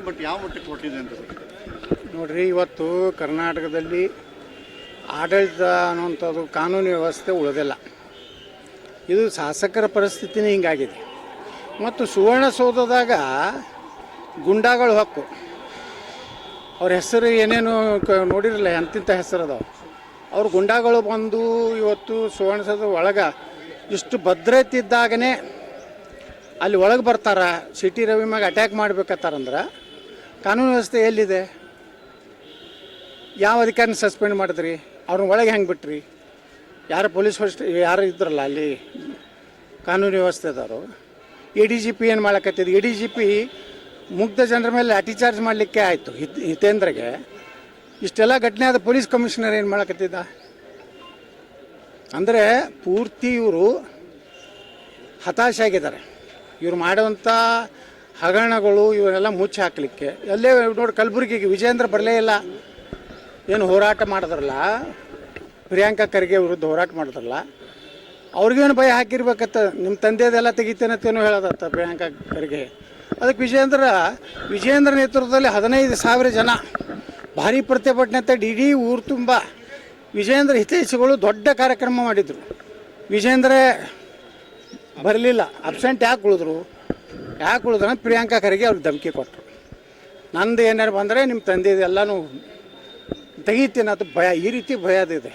ಎಲ್ಲಿ ಬಟ್ ಯಾವ ಮಟ್ಟಕ್ಕೆ ಕೊಟ್ಟಿದೆ ಅಂತ ನೋಡ್ರಿ, ಇವತ್ತು ಕರ್ನಾಟಕದಲ್ಲಿ ಆಡಳಿತ ಅನ್ನುವಂಥದ್ದು ಕಾನೂನು ವ್ಯವಸ್ಥೆ ಉಳಿದಿಲ್ಲ. ಇದು ಶಾಸಕರ ಪರಿಸ್ಥಿತಿನೇ ಹಿಂಗಾಗಿದೆ. ಮತ್ತು ಸುವರ್ಣಸೌಧದಾಗ ಗುಂಡಾಗಳು ಹಕ್ಕು. ಅವ್ರ ಹೆಸರು ಏನೇನು ಕ ನೋಡಿರಲ್ಲ ಎಂತಿಂಥ ಹೆಸರು ಅದಾವೆ. ಅವ್ರ ಗುಂಡಾಗಳು ಬಂದು ಇವತ್ತು ಸುವರ್ಣಸೌಧ ಒಳಗೆ ಇಷ್ಟು ಭದ್ರತೆ ಇದ್ದಾಗನೇ ಅಲ್ಲಿ ಒಳಗೆ ಬರ್ತಾರೆ, ಸಿಟಿ ರವಿ ಮ್ಯಾಗ ಅಟ್ಯಾಕ್ ಮಾಡ್ಬೇಕತ್ತಾರಂದ್ರೆ ಕಾನೂನು ವ್ಯವಸ್ಥೆ ಎಲ್ಲಿದೆ? ಯಾವ ಅಧಿಕಾರಿನ ಸಸ್ಪೆಂಡ್ ಮಾಡಿದ್ರಿ? ಅವ್ರನ್ನ ಒಳಗೆ ಹೆಂಗೆ ಬಿಟ್ರಿ? ಯಾರು ಪೊಲೀಸ್ ಫಸ್ಟ್ ಯಾರು ಇದ್ರಲ್ಲ ಅಲ್ಲಿ? ಕಾನೂನು ವ್ಯವಸ್ಥೆದವರು. ಎ ಡಿ ಜಿ ಪಿ ಏನು ಮಾಡಕತ್ತಿದ್ರು? ಎ ಡಿ ಜಿ ಪಿ ಮುಗ್ಧ ಜನರ ಮೇಲೆ ಅಟಿ ಚಾರ್ಜ್ ಮಾಡಲಿಕ್ಕೆ ಆಯಿತು. ಹಿತ್ ಹಿತೇಂದ್ರಗೆ. ಇಷ್ಟೆಲ್ಲ ಘಟನೆ ಆದ ಪೊಲೀಸ್ ಕಮಿಷನರ್ ಏನು ಮಾಡಕತ್ತಿದ್ದ? ಅಂದರೆ ಪೂರ್ತಿ ಇವರು ಹತಾಶೆ ಆಗಿದ್ದಾರೆ. ಇವ್ರು ಮಾಡುವಂಥ ಹಗರಣಗಳು ಇವನ್ನೆಲ್ಲ ಮುಚ್ಚಿ ಹಾಕಲಿಕ್ಕೆ. ಎಲ್ಲೇ ನೋಡಿ ಕಲಬುರಗಿಗೆ ವಿಜೇಂದ್ರ ಬರಲೇ ಇಲ್ಲ. ಏನು ಹೋರಾಟ ಮಾಡಿದ್ರಲ್ಲ? ಪ್ರಿಯಾಂಕಾ ಖರ್ಗೆ ವಿರುದ್ಧ ಹೋರಾಟ ಮಾಡಿದ್ರಲ್ಲ? ಅವ್ರಿಗೇನು ಭಯ ಹಾಕಿರ್ಬೇಕತ್ತ? ನಿಮ್ಮ ತಂದೆದೆಲ್ಲ ತೆಗಿತೇನತ್ತೇನೋ ಹೇಳೋದತ್ತ ಪ್ರಿಯಾಂಕಾ ಖರ್ಗೆ? ಅದಕ್ಕೆ ವಿಜೇಂದ್ರ ವಿಜೇಂದ್ರ ನೇತೃತ್ವದಲ್ಲಿ ಹದಿನೈದು ಸಾವಿರ ಜನ. ಭಾರಿ ಪ್ರತಿಭಟನೆ ಇಡೀ ಊರು ತುಂಬ. ವಿಜೇಂದ್ರ ಹಿತೈಷಿಗಳು ದೊಡ್ಡ ಕಾರ್ಯಕ್ರಮ ಮಾಡಿದರು. ವಿಜೇಂದ್ರ ಬರಲಿಲ್ಲ. ಅಬ್ಸೆಂಟ್ ಯಾಕೆ ಉಳಿದ್ರು? ಯಾಕೆ ಉಳಿದ್ರೆ ಪ್ರಿಯಾಂಕಾ ಖರ್ಗೆ ಅವ್ರಿಗೆ ಧಮಕಿ ಕೊಟ್ಟರು. ನಂದು ಏನಾರು ಬಂದರೆ ನಿಮ್ಮ ತಂದೆ ಎಲ್ಲಾನು ತೆಗಿತೀನಿ ಅದು ಭಯ ಈ ರೀತಿ ಭಯ ಅದಿದೆ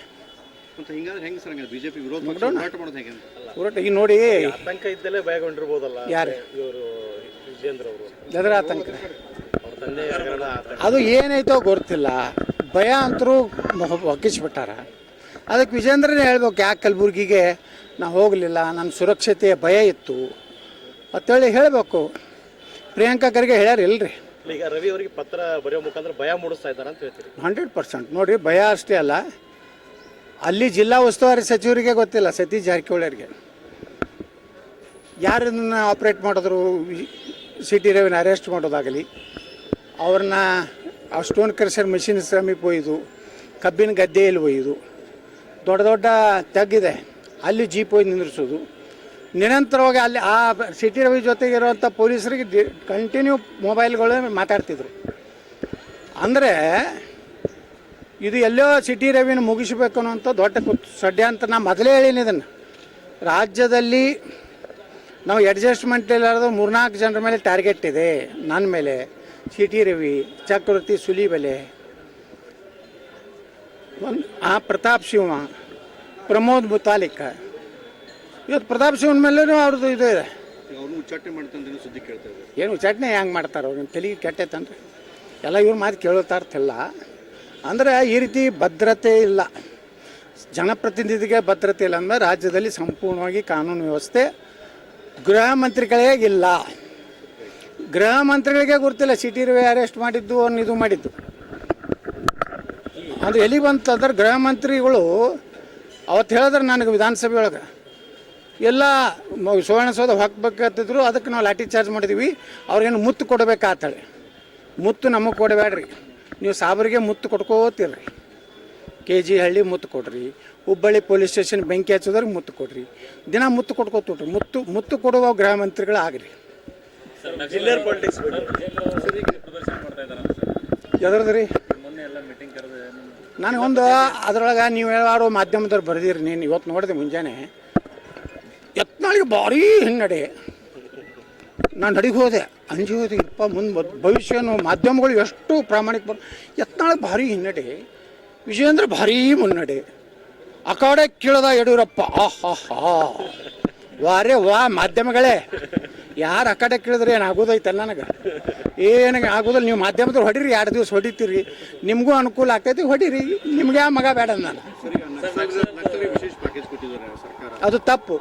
ಹೋರಾಟ ಈಗ ನೋಡಿ ಆತಂಕ ಇದ್ದಲ್ಲೇ ಭಯಗೊಂಡಿರ್ಬೋದಲ್ಲ ಯಾರು? ಇವರು ವಿಜೇಂದ್ರ ಅವರು. ಎದರ ಆತಂಕ. ಅದು ಏನೈತೋ ಗೊತ್ತಿಲ್ಲ. ಭಯ ಅಂತರೂ ಒಕ್ಕಿಸ್ಬಿಟ್ಟಾರ ಅದಕ್ಕೆ ವಿಜೇಂದ್ರನೇ ಹೇಳ್ಬೇಕು ಯಾಕೆ ಕಲಬುರ್ಗಿಗೆ ನಾ ಹೋಗಲಿಲ್ಲ ನನ್ನ ಸುರಕ್ಷತೆಯ ಭಯ ಇತ್ತು. ಅಂತೇಳಿ ಹೇಳಬೇಕು. ಪ್ರಿಯಾಂಕಾ ಖರ್ಗೆ ಹೇಳ್ಯಾರ ಇಲ್ರಿ. ಈಗ ರವಿ ಅವರಿಗೆ ಪತ್ರ ಬರೆಯೋ ಮುಖಾಂತರ ಭಯ ಮೂಡಿಸ್ತಾ ಇದ್ದಾರೆ ಅಂತ ಹೇಳ್ತೀರಿ. Hundred percent. ನೋಡಿರಿ ಭಯ ಅಷ್ಟೇ ಅಲ್ಲ. ಅಲ್ಲಿ ಜಿಲ್ಲಾ ಉಸ್ತುವಾರಿ ಸಚಿವರಿಗೆ ಗೊತ್ತಿಲ್ಲ ಸತೀಶ್ ಜಾರಕಿಹೊಳಿ ಅವರಿಗೆ ಯಾರು ಇದನ್ನು ಆಪ್ರೇಟ್ ಮಾಡಿದ್ರು ಸಿ ಟಿ ರವಿನ ಅರೆಸ್ಟ್ ಮಾಡೋದಾಗಲಿ ಅವ್ರನ್ನ ಆ ಸ್ಟೋನ್ ಕ್ರೆಷರ್ ಮಿಷಿನ್ ಸಮೀಪ ಒಯ್ದು ಕಬ್ಬಿನ ಗದ್ದೆಯಲ್ಲಿ ಒಯ್ದು ದೊಡ್ಡ ದೊಡ್ಡ ತಗ್ಗಿದೆ. ಅಲ್ಲಿ ಜೀಪ್ ಒಯ್ದು ನಿಂದ್ರಿಸೋದು. ನಿರಂತರವಾಗಿ ಅಲ್ಲಿ ಆ ಸಿಟಿ ರವಿ ಜೊತೆಗೆ ಇರುವಂಥ ಪೊಲೀಸರಿಗೆ ಕಂಟಿನ್ಯೂ ಮೊಬೈಲ್ಗಳು ಮಾತಾಡ್ತಿದ್ರು. ಅಂದರೆ ಇದು ಎಲ್ಲೋ ಸಿಟಿ ರವಿನ ಮುಗಿಸ್ಬೇಕು ಅನ್ನೋಂಥ ದೊಡ್ಡ ಷಡ್ಯಂತ್ರ ನಾ ಮೊದಲೇ ಹೇಳೀನಿ ಇದನ್ನು. ರಾಜ್ಯದಲ್ಲಿ ನಾವು ಅಡ್ಜಸ್ಟ್ಮೆಂಟ್ ಇಲ್ಲಾರ್ದು ಮೂರ್ನಾಲ್ಕು ಜನರ ಮೇಲೆ ಟಾರ್ಗೆಟ್ ಇದೆ ನನ್ನ ಮೇಲೆ. C T Ravi, Chakravarti, Sulibele. ಒಂದು ಆ ಪ್ರತಾಪ್ ಶಿವ, ಪ್ರಮೋದ್ ಮುತಾಲಿಕ. ಇವತ್ತು ಪ್ರತಾಪ್ ಶಿವನ ಮೇಲೂ ಅವ್ರದ್ದು ಇದು ಇದೆ. ಅವ್ರನ್ನ ಉಚ್ಚಾಟನೆ ಸುದ್ದಿ ಕೇಳ್ತಾ ಇದ್ದಾರೆ. ಏನು ಚಟ್ನಿ ಹೆಂಗೆ ಮಾಡ್ತಾರೆ ಅವ್ರಿಗೆ ತಲೆಗೆ ಕೆಟ್ಟೈತನ್ರಿ ಎಲ್ಲ ಇವ್ರ ಮಾತು ಕೇಳುತ್ತಾ ಇರ್ತಿಲ್ಲ. ಅಂದರೆ ಈ ರೀತಿ ಭದ್ರತೆ ಇಲ್ಲ. ಜನಪ್ರತಿನಿಧಿಗೆ ಭದ್ರತೆ ಇಲ್ಲ ಅಂದರೆ ರಾಜ್ಯದಲ್ಲಿ ಸಂಪೂರ್ಣವಾಗಿ ಕಾನೂನು ವ್ಯವಸ್ಥೆ ಗೃಹ ಮಂತ್ರಿಗಳೇ ಇಲ್ಲ. ಗೃಹ ಮಂತ್ರಿಗಳಿಗೆ ಗೊತ್ತಿಲ್ಲ ಸಿಟಿ ರವಿ ಅರೆಸ್ಟ್ ಮಾಡಿದ್ದು ಅವ್ರನ್ನ ಇದು ಮಾಡಿದ್ದು. ಅದು ಎಲ್ಲಿ ಬಂತಂದ್ರೆ ಗೃಹ ಮಂತ್ರಿಗಳು ಅವತ್ತು ಹೇಳಿದ್ರೆ ನನಗೆ ವಿಧಾನಸಭೆ ಒಳಗೆ. ಎಲ್ಲ ಸುವರ್ಣಸೌಧ ಹಾಕ್ಬೇಕಂತಿದ್ರು ಅದಕ್ಕೆ ನಾವು ಲಾಠಿ ಚಾರ್ಜ್ ಮಾಡಿದ್ವಿ. ಅವ್ರಿಗೇನು ಮುತ್ತು ಕೊಡಬೇಕಾತಳೆ ಮುತ್ತು ನಮಗೆ ಕೊಡಬೇಡ್ರಿ. ನೀವು ಸಾಬರಿಗೆ ಮುತ್ತು ಕೊಡ್ಕೋತಿರ್ರಿ ಕೆ ಜಿ ಹಳ್ಳಿ ಮುತ್ತು ಕೊಡ್ರಿ. ಹುಬ್ಬಳ್ಳಿ ಪೊಲೀಸ್ ಸ್ಟೇಷನ್ ಬೆಂಕಿ ಹಚ್ಚೋದ್ರಿಗೆ ಮುತ್ತು ಕೊಡ್ರಿ. ದಿನ ಮುತ್ತು ಕೊಟ್ಕೋತಿಡ್ರಿ ಮುತ್ತು ಮುತ್ತು ಕೊಡುವ ಗೃಹ ಮಂತ್ರಿಗಳಾಗ್ರಿ ಎದ್ರದ್ದು ರೀ ನನಗೊಂದು ಅದ್ರೊಳಗೆ ನೀವು ಹೇಳುವ ಮಾಧ್ಯಮದವ್ರು ಬರೆದಿರಿ. ನೀನು ಇವತ್ತು ನೋಡಿದೆ ಮುಂಜಾನೆ. ಯತ್ನಾಳಿಗೆ ಭಾರೀ ಹಿನ್ನಡೆ. ನಾನು ನಡಿಗೆ ಹೋದೆ ಅಂಜಿ ಹೋದೆ ಇಪ್ಪ ಮುಂದೆ ಭವಿಷ್ಯ ಮಾಧ್ಯಮಗಳು ಎಷ್ಟು ಪ್ರಾಮಾಣಿಕ ಬರ್ ಯತ್ನಾಳಿಗೆ ಭಾರಿ ಹಿನ್ನಡೆ ವಿಜಯೇಂದ್ರ ಭಾರೀ ಮುನ್ನಡೆ. ಆ ಕಡೆ ಕೇಳ್ದ ಯಡಿಯೂರಪ್ಪ ಹಾ ವಾರೇ ವಾ ಮಾಧ್ಯಮಗಳೇ. ಯಾರು ಆ ಕಡೆ ಕೇಳಿದ್ರೆ ಏನು ಆಗೋದೈತೆ ನನಗೆ? ಏನಾಗ ಆಗೋದಿಲ್ಲ ನೀವು ಮಾಧ್ಯಮದವ್ರು ಹೊಡೀರಿ ಎರಡು ದಿವಸ ಹೊಡಿತೀರಿ. ನಿಮಗೂ ಅನುಕೂಲ ಆಗ್ತೈತಿ ಹೊಡೀರಿ. ನಿಮ್ಗೆ ಯಾವ ಮಗ ಬೇಡ ನಾನು. ಅದು ತಪ್ಪು.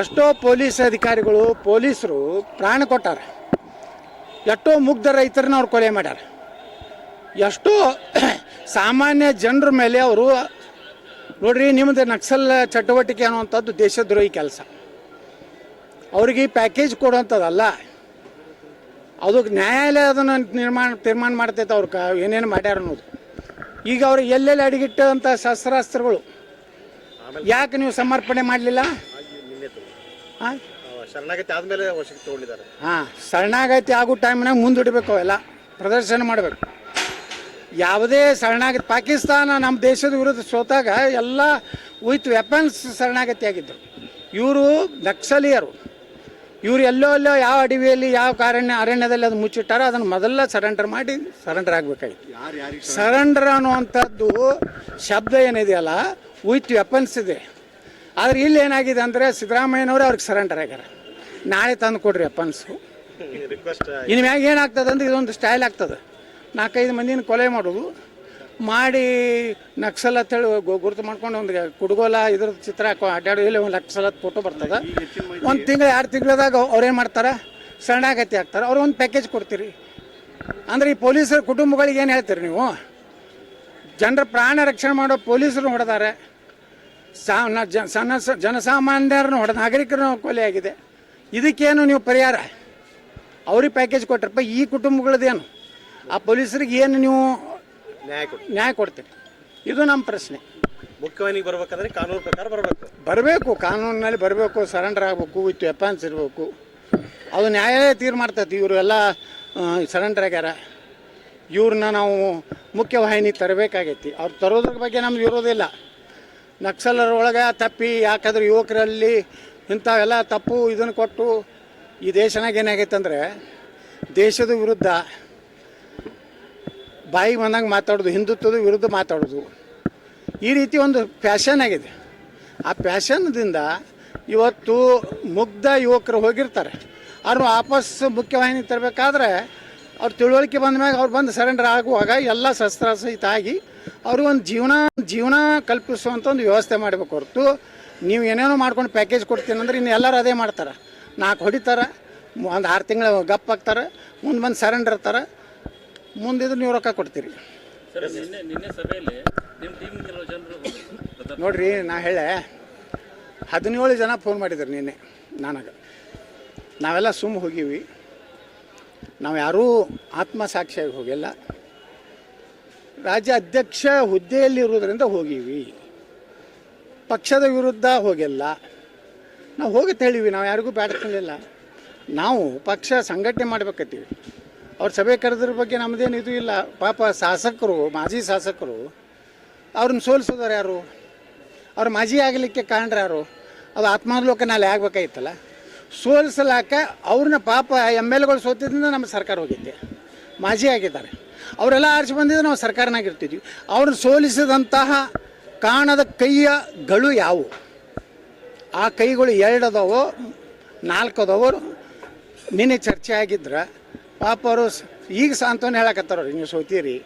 ಎಷ್ಟೋ ಪೊಲೀಸ್ ಅಧಿಕಾರಿಗಳು, ಪೊಲೀಸರು ಪ್ರಾಣ ಕೊಟ್ಟಾರ. ಎಷ್ಟೋ ಮುಗ್ಧ ರೈತರನ್ನ ಅವ್ರು ಕೊಲೆ ಮಾಡ್ಯಾರ. ಎಷ್ಟೋ ಸಾಮಾನ್ಯ ಜನರ ಮೇಲೆ ಅವರು, ನೋಡ್ರಿ ನಿಮ್ಮದು ನಕ್ಸಲ್ ಚಟುವಟಿಕೆ ಅನ್ನುವಂಥದ್ದು ದೇಶದ್ರೋಹಿ ಕೆಲಸ. ಅವ್ರಿಗೆ ಪ್ಯಾಕೇಜ್ ಕೊಡುವಂಥದ್ದಲ್ಲ. ಅದು ನ್ಯಾಯಾಲಯ ಅದನ್ನು ನಿರ್ಮಾಣ, ತೀರ್ಮಾನ ಮಾಡ್ತೈತೆ ಅವ್ರು ಕ, ಏನೇನು ಮಾಡ್ಯಾರ ಅನ್ನೋದು. ಈಗ ಅವ್ರಿಗೆ ಎಲ್ಲೆಲ್ಲಿ ಅಡಿಗಿಟ್ಟಂಥ ಶಸ್ತ್ರಾಸ್ತ್ರಗಳು? ಯಾಕೆ ನೀವು ಸಮರ್ಪಣೆ ಮಾಡಲಿಲ್ಲ. ಹಾಂ ಸರಣಾಗತಿ ಶರಣಾಗತಿ ಆದಮೇಲೆ ವಶಕ್ಕೆ ತಗೊಂಡಿದ್ದಾರೆ. ಹಾಂ ಶರಣಾಗತಿ ಆಗೋ ಟೈಮ್ನಾಗ ಮುಂದೂಡಬೇಕು ಅವೆಲ್ಲ ಪ್ರದರ್ಶನ ಮಾಡಬೇಕು. ಯಾವುದೇ ಶರಣಾಗತಿ ಪಾಕಿಸ್ತಾನ ನಮ್ಮ ದೇಶದ ವಿರುದ್ಧ ಸೋತಾಗ ಎಲ್ಲ ವಿತ್ ವೆಪನ್ಸ್ ಶರಣಾಗತಿ ಆಗಿದ್ದರು ಇವರು ನಕ್ಸಲಿಯರು. ಇವರು ಎಲ್ಲೋ ಎಲ್ಲೋ ಯಾವ ಅಡವಿಯಲ್ಲಿ ಯಾವ ಕಾರಣ್ಯ ಅರಣ್ಯದಲ್ಲಿ ಅದು ಮುಚ್ಚಿಟ್ಟಾರೋ ಅದನ್ನು ಮೊದಲ ಸರೆಂಡರ್ ಮಾಡಿ ಸರೆಂಡರ್ ಆಗಬೇಕಾಗಿತ್ತು. ಸರೆಂಡರ್ ಅನ್ನುವಂಥದ್ದು ಶಬ್ದ ಏನಿದೆಯಲ್ಲ ವಿತ್ ವೆಪನ್ಸ್ ಇದೆ. ಆದರೆ ಇಲ್ಲಿ ಏನಾಗಿದೆ ಅಂದ್ರೆ ಸಿದ್ದರಾಮಯ್ಯನವರು ಅವ್ರಿಗೆ ಸರೆಂಡರ್ ಆಗ್ಯಾರ. ನಾಳೆ ತಂದು ಕೊಡ್ರಿ ಅಪ್ಪನ್ಸು ಇನ್ನು ಮ್ಯಾಗ ಏನಾಗ್ತದೆ ಅಂದ್ರೆ ಇದೊಂದು ಸ್ಟೈಲ್ ಆಗ್ತದೆ. ನಾಲ್ಕೈದು ಮಂದಿನ ಕೊಲೆ ಮಾಡೋದು. ಮಾಡಿ ನಕ್ಸಲ್ ಅಂತ ಹೇಳಿ ಗುರುತು ಮಾಡ್ಕೊಂಡು ಒಂದು ಕುಡುಗೋಲ ಇದ್ರ ಚಿತ್ರ ಹಾಕೊ ಅಡ್ಡಾಡೋ ಇಲ್ಲಿ ಒಂದು ನಕ್ಸಲ್ ಫೋಟೋ ಬರ್ತದೆ. ಒಂದು ತಿಂಗಳು ಎರಡು ತಿಂಗಳದಾಗ ಅವ್ರೇನು ಮಾಡ್ತಾರೆ? ಸಣ್ಣಾಗತಿ ಆಗ್ತಾರೆ. ಅವ್ರು ಒಂದು ಪ್ಯಾಕೇಜ್ ಕೊಡ್ತೀರಿ. ಅಂದ್ರೆ ಈ ಪೊಲೀಸರ ಕುಟುಂಬಗಳಿಗೆ ಏನು ಹೇಳ್ತೀರಿ ನೀವು? ಜನರ ಪ್ರಾಣ ರಕ್ಷಣೆ ಮಾಡೋ ಪೊಲೀಸರು ಹೊಡೆದಾರೆ. ಸಾ ಜನ ಸಣ್ಣ ಜನಸಾಮಾನ್ಯರನ್ನು ಹೊಡೆದ ನಾಗರಿಕರನ್ನು ಕೊಲೆ ಆಗಿದೆ ಇದಕ್ಕೇನು ನೀವು ಪರಿಹಾರ? ಅವ್ರಿಗೆ ಪ್ಯಾಕೇಜ್ ಕೊಟ್ಟರಪ್ಪ ಈ ಕುಟುಂಬಗಳದ್ದೇನು ಆ ಪೊಲೀಸರಿಗೆ ಏನು ನೀವು ನ್ಯಾಯ ನ್ಯಾಯ ಕೊಡ್ತೀರಿ? ಇದು ನಮ್ಮ ಪ್ರಶ್ನೆ. ಮುಖ್ಯವಾಹಿನಿಗೆ ಬರ್ಬೇಕಂದ್ರೆ ಕಾನೂನು ಪ್ರಕಾರ ಬರಬೇಕು. ಬರಬೇಕು ಕಾನೂನಿನಲ್ಲಿ ಬರಬೇಕು ಸರೆಂಡರ್ ಆಗಬೇಕು ವಿತ್ ವೆಪನ್ಸ್ ಇರಬೇಕು. ಅದು ನ್ಯಾಯಾಲಯ ತೀರ್ ಮಾಡ್ತೈತಿ ಇವರು ಎಲ್ಲ ಸರೆಂಡರ್ ಆಗ್ಯಾರ. ಇವ್ರನ್ನ ನಾವು ಮುಖ್ಯವಾಹಿನಿ ತರಬೇಕಾಗೈತಿ. ಅವ್ರು ತರೋದ್ರ ಬಗ್ಗೆ ನಮ್ಗೆ ಇರೋದಿಲ್ಲ. ನಕ್ಸಲರ ಒಳಗೆ ತಪ್ಪಿ, ಯಾಕಂದ್ರೆ ಯುವಕರಲ್ಲಿ ಇಂಥವೆಲ್ಲ ತಪ್ಪು ಇದನ್ನು ಕೊಟ್ಟು ಈ ದೇಶನಾಗ ಏನಾಗೈತೆ ಅಂದರೆ ದೇಶದ ವಿರುದ್ಧ ಬಾಯಿಗೆ ಬಂದಂಗೆ ಮಾತಾಡೋದು, ಹಿಂದುತ್ವದ ವಿರುದ್ಧ ಮಾತಾಡೋದು. ಈ ರೀತಿ ಒಂದು ಫ್ಯಾಷನ್ ಆಗಿದೆ. ಆ ಫ್ಯಾಷನ್ದಿಂದ ಇವತ್ತು ಮುಗ್ಧ ಯುವಕರು ಹೋಗಿರ್ತಾರೆ. ಅವ್ರು ವಾಪಸ್ ಮುಖ್ಯವಾಹಿನಿ ತರಬೇಕಾದ್ರೆ ಅವ್ರು ತಿಳುವಳಿಕೆ ಬಂದ ಮ್ಯಾಗ ಅವ್ರು ಬಂದು ಸರೆಂಡರ್ ಆಗುವಾಗ ಎಲ್ಲ ಶಸ್ತ್ರಾಸಹಿತ ಆಗಿ ಅವ್ರಿಗೆ ಒಂದು ಜೀವನ ಜೀವನ ಕಲ್ಪಿಸುವಂಥ ಒಂದು ವ್ಯವಸ್ಥೆ ಮಾಡಬೇಕು ಹೊರತು ನೀವು ಏನೇನೋ ಮಾಡ್ಕೊಂಡು ಪ್ಯಾಕೇಜ್ ಕೊಡ್ತೀನಿ ಅಂದ್ರೆ ಇನ್ನು ಎಲ್ಲರೂ ಅದೇ ಮಾಡ್ತಾರೆ. ನಾಲ್ಕು ಹೊಡಿತಾರೆ ಒಂದು ಆರು ತಿಂಗಳು ಗಪ್ ಹಾಕ್ತಾರೆ ಮುಂದೆ ಬಂದು ಸರೆಂಡರ್ ಇರ್ತಾರೆ ಮುಂದಿದ್ರೆ ನೀವು ರೊಕ್ಕ ಕೊಡ್ತೀರಿ. ನೋಡ್ರಿ ನಾ ಹೇಳೆ ಹದಿನೇಳು ಜನ ಫೋನ್ ಮಾಡಿದ್ರು ನಿನ್ನೆ ನನಗೆ. ನಾವೆಲ್ಲ ಸುಮ್ಮ ಹೋಗೀವಿ. ನಾವು ಯಾರೂ ಆತ್ಮಸಾಕ್ಷಿಯಾಗಿ ಹೋಗಿಲ್ಲ. ರಾಜ್ಯ ಅಧ್ಯಕ್ಷ ಹುದ್ದೆಯಲ್ಲಿ ಇರೋದ್ರಿಂದ ಹೋಗೀವಿ. ಪಕ್ಷದ ವಿರುದ್ಧ ಹೋಗಿಲ್ಲ. ನಾವು ಹೋಗಿ ಹೇಳಿವಿ ನಾವು ಯಾರಿಗೂ ಬ್ಯಾಡ್ಕೊಳ್ಳಿಲ್ಲ ನಾವು ಪಕ್ಷ ಸಂಘಟನೆ ಮಾಡ್ಬೇಕತ್ತೀವಿ. ಅವ್ರ ಸಭೆ ಕರೆದ್ರ ಬಗ್ಗೆ ನಮ್ಮದೇನು ಇದು ಇಲ್ಲ. ಪಾಪ ಶಾಸಕರು, ಮಾಜಿ ಶಾಸಕರು, ಅವ್ರನ್ನ ಸೋಲಿಸೋದಾರು ಯಾರು? ಅವ್ರು ಮಾಜಿ ಆಗಲಿಕ್ಕೆ ಕಾಣ್ರ ಯಾರು? ಅದು ಆತ್ಮಾವಲೋಕನಲ್ಲಿ ಆಗ್ಬೇಕಾಗಿತ್ತಲ್ಲ ಸೋಲಿಸಲಾಕ ಅವ್ರನ್ನ ಪಾಪ ಎಂ ಎಲ್ ಎಗಳು ಸೋತಿದ್ದರಿಂದ ನಮ್ಮ ಸರ್ಕಾರ ಹೋಗಿದ್ದೆ ಮಾಜಿ ಆಗಿದ್ದಾರೆ. ಅವರೆಲ್ಲ ಆರಿಸಿ ಬಂದಿದ್ದು ನಾವು ಸರ್ಕಾರನಾಗ ಇರ್ತಿದ್ವಿ ಅವ್ರನ್ನ ಸೋಲಿಸಿದಂತಹ ಕಾಣದ ಕೈಯ ಗಳು ಯಾವುವು? ಆ ಕೈಗಳು ಎರಡು ಅದಾವೋ ನಾಲ್ಕು ಅದಾವೋ ನಿನ್ನೆ ಚರ್ಚೆ ಆಗಿದ್ರೆ ಪಾಪ ಅವರು ಈಗ ಸಾಂತ್ವನ ಹೇಳಕತ್ತಾರ ನೀವು ಸೋತೀರಿ.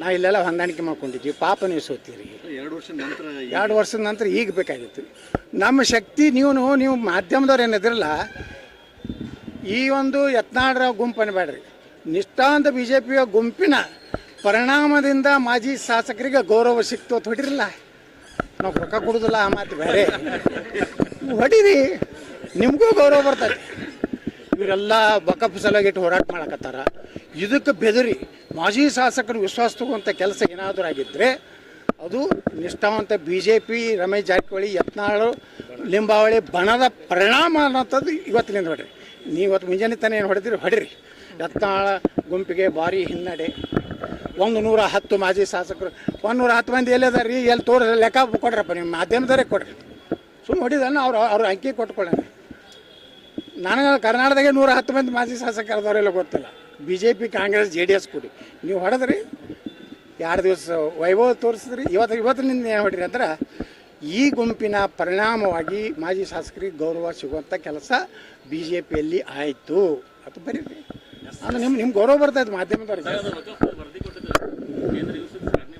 ನಾ ಇಲ್ಲೆಲ್ಲ ಹೊಂದಾಣಿಕೆ ಮಾಡ್ಕೊಂಡಿದ್ವಿ ಪಾಪ ನೀವು ಸೋತೀರಿ. ಎರಡು ವರ್ಷದ ನಂತರ ಎರಡು ವರ್ಷದ ನಂತರ ಈಗ ಬೇಕಾಗಿತ್ತು. ನಮ್ಮ ಶಕ್ತಿ ನೀವು ನೀವು ಮಾಧ್ಯಮದವ್ರು ಏನಿದ್ರಲ್ಲ ಈ ಒಂದು ಯತ್ನಾಡ್ರ ಗುಂಪನ್ನು ಬೇಡ್ರಿ ನಿಷ್ಠಾಂತ ಬಿ ಜೆ ಪಿಯ ಗುಂಪಿನ ಪರಿಣಾಮದಿಂದ ಮಾಜಿ ಶಾಸಕರಿಗೆ ಗೌರವ ಸಿಕ್ತು ಅಂತ ಹೊಡಿರಲ್ಲ. ನಾವು ರೊಕ್ಕ ಕೊಡುದಿಲ್ಲ, ಆ ಮಾತು ಬೇರೆ. ಹೊಡೀರಿ, ನಿಮಗೂ ಗೌರವ ಬರ್ತದೆ. ಇವರೆಲ್ಲ ಬಕಪ್ ಸಲಗಿಟ್ಟು ಹೋರಾಟ ಮಾಡಕತ್ತಾರ. ಇದಕ್ಕೆ ಬೆದರಿ ಮಾಜಿ ಶಾಸಕರು ವಿಶ್ವಾಸ ತಗುವಂಥ ಕೆಲಸ ಏನಾದರೂ ಆಗಿದ್ದರೆ ಅದು ನಿಷ್ಠಾವಂತ B J P Ramesh Jarkiholi, Yatnal, Limbavali ಬಣದ ಪರಿಣಾಮ ಅನ್ನೋಂಥದ್ದು ಇವತ್ತಿನಿಂದ ಹೊಡ್ರಿ. ನೀವು ಇವತ್ತು ಮುಂಜಾನೆ ತಾನೇ ಏನು ಹೊಡೆದಿರಿ ಹೊಡಿರಿ. ಯತ್ನಾಳ ಗುಂಪಿಗೆ ಭಾರಿ ಹಿನ್ನಡೆ. ಒಂದು ನೂರ ಹತ್ತು ಮಾಜಿ ಶಾಸಕರು. ಒಂದು ನೂರ ಹತ್ತು ಮಂದಿ ಎಲ್ಲಿದಾರ ರೀ ಎಲ್ಲಿ ತೋರ ಲೆಕ್ಕ ಕೊಡ್ರಪ್ಪ ನಿಮ್ಮ ಮಾಧ್ಯಮದವರೇ ಕೊಡ್ರಿ. ಸುಮ್ಮನೆ ಹೊಡಿದನ್ನ ಅವ್ರು ಅವ್ರ ಅಂಕಿ ಕೊಟ್ಕೊಳ್ಳೋಣ. ನನಗೆ ಕರ್ನಾಟಕದಾಗೆ ನೂರ ಹತ್ತು ಮಂದಿ ಮಾಜಿ ಶಾಸಕರದವರೆಲ್ಲ ಗೊತ್ತಿಲ್ಲ. B J P Congress, J D S ಕೂಡಿ. ನೀವು ಹೊಡೆದ್ರಿ, ಎರಡು ದಿವಸ ವೈಭವ ತೋರಿಸಿದ್ರಿ. ಇವತ್ತು ಇವತ್ತಿನಿಂದ ಏನು ಹೊಡ್ರಿ ಅಂದ್ರೆ, ಈ ಗುಂಪಿನ ಪರಿಣಾಮವಾಗಿ ಮಾಜಿ ಶಾಸಕರಿಗೆ ಗೌರವ ಸಿಗುವಂಥ ಕೆಲಸ ಬಿ ಜೆ ಪಿಯಲ್ಲಿ ಆಯಿತು. ಅದು ಬರೀರಿ. ಅಂದ್ರೆ ನಿಮ್ಮ ನಿಮ್ಮ ಗೌರವ ಮಾಧ್ಯಮದವ್ರಿಗೆ ಕೇಂದ್ರ ಯೂಸುಫ್ ಶ್ಲಾಘನೆ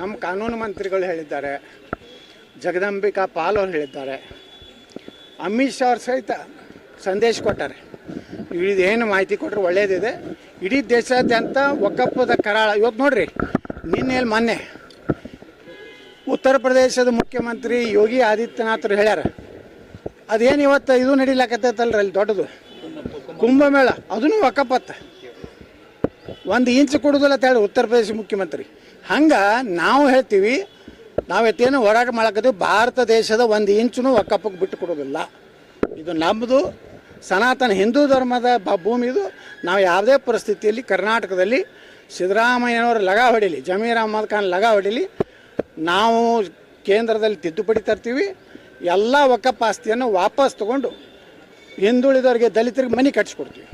ನಮ್ಮ ಕಾನೂನು ಮಂತ್ರಿಗಳು ಹೇಳಿದ್ದಾರೆ, ಜಗದಂಬಿಕಾ ಪಾಲ್ ಅವ್ರು ಹೇಳಿದ್ದಾರೆ, ಅಮಿತ್ ಶಾ ಅವ್ರು ಸಹಿತ ಸಂದೇಶ ಕೊಟ್ಟಾರೆ. ಇದೇನು ಮಾಹಿತಿ ಕೊಟ್ಟರೆ ಒಳ್ಳೇದಿದೆ. ಇಡೀ ದೇಶಾದ್ಯಂತ ಒಕ್ಕಪ್ಪದ ಕರಾಳ. ಇವತ್ತು ನೋಡ್ರಿ, ನಿನ್ನೆ ಮೊನ್ನೆ ಉತ್ತರ ಪ್ರದೇಶದ ಮುಖ್ಯಮಂತ್ರಿ ಯೋಗಿ ಆದಿತ್ಯನಾಥರು ಹೇಳ್ಯಾರ, ಅದೇನು ಇವತ್ತು ಇದು ನಡೀಲಾಕತ್ತೈತಲ್ರಿ ಅಲ್ಲಿ ದೊಡ್ಡದು? ಕುಂಭಮೇಳ ಅದನ್ನು ಒಕ್ಕಪತ್ತ ಒಂದು ಇಂಚ್ ಕೊಡೋದಿಲ್ಲ ಅಂತ ಹೇಳಿ ಉತ್ತರ ಪ್ರದೇಶ ಮುಖ್ಯಮಂತ್ರಿ. ಹಂಗೆ ನಾವು ಹೇಳ್ತೀವಿ, ನಾವು ಎತ್ತೇನು ಹೋರಾಟ ಮಾಡಕತ್ತೀವಿ, ಭಾರತ ದೇಶದ ಒಂದು ಇಂಚುನು ಒಕ್ಕಪ್ಪಕ್ಕೆ ಬಿಟ್ಟು ಕೊಡೋದಿಲ್ಲ. ಇದು ನಮ್ಮದು ಸನಾತನ ಹಿಂದೂ ಧರ್ಮದ ಬ ಭೂಮಿದು ನಾವು ಯಾವುದೇ ಪರಿಸ್ಥಿತಿಯಲ್ಲಿ, ಕರ್ನಾಟಕದಲ್ಲಿ ಸಿದ್ದರಾಮಯ್ಯನವರು ಲಗ ಹೊಡೀಲಿ, ಜಮೀರ್ ಅಹಮದ್ ಖಾನ್ ಲಗ ಹೊಡೀಲಿ, ನಾವು ಕೇಂದ್ರದಲ್ಲಿ ತಿದ್ದುಪಡಿ ತರ್ತೀವಿ, ಎಲ್ಲ ಒಕ್ಕಪ್ಪ ಆಸ್ತಿಯನ್ನು ವಾಪಸ್ ತಗೊಂಡು ಹಿಂದುಳಿದವರಿಗೆ ದಲಿತರಿಗೆ ಮನೆ ಕಟ್ಸಿಕೊಡ್ತೀವಿ.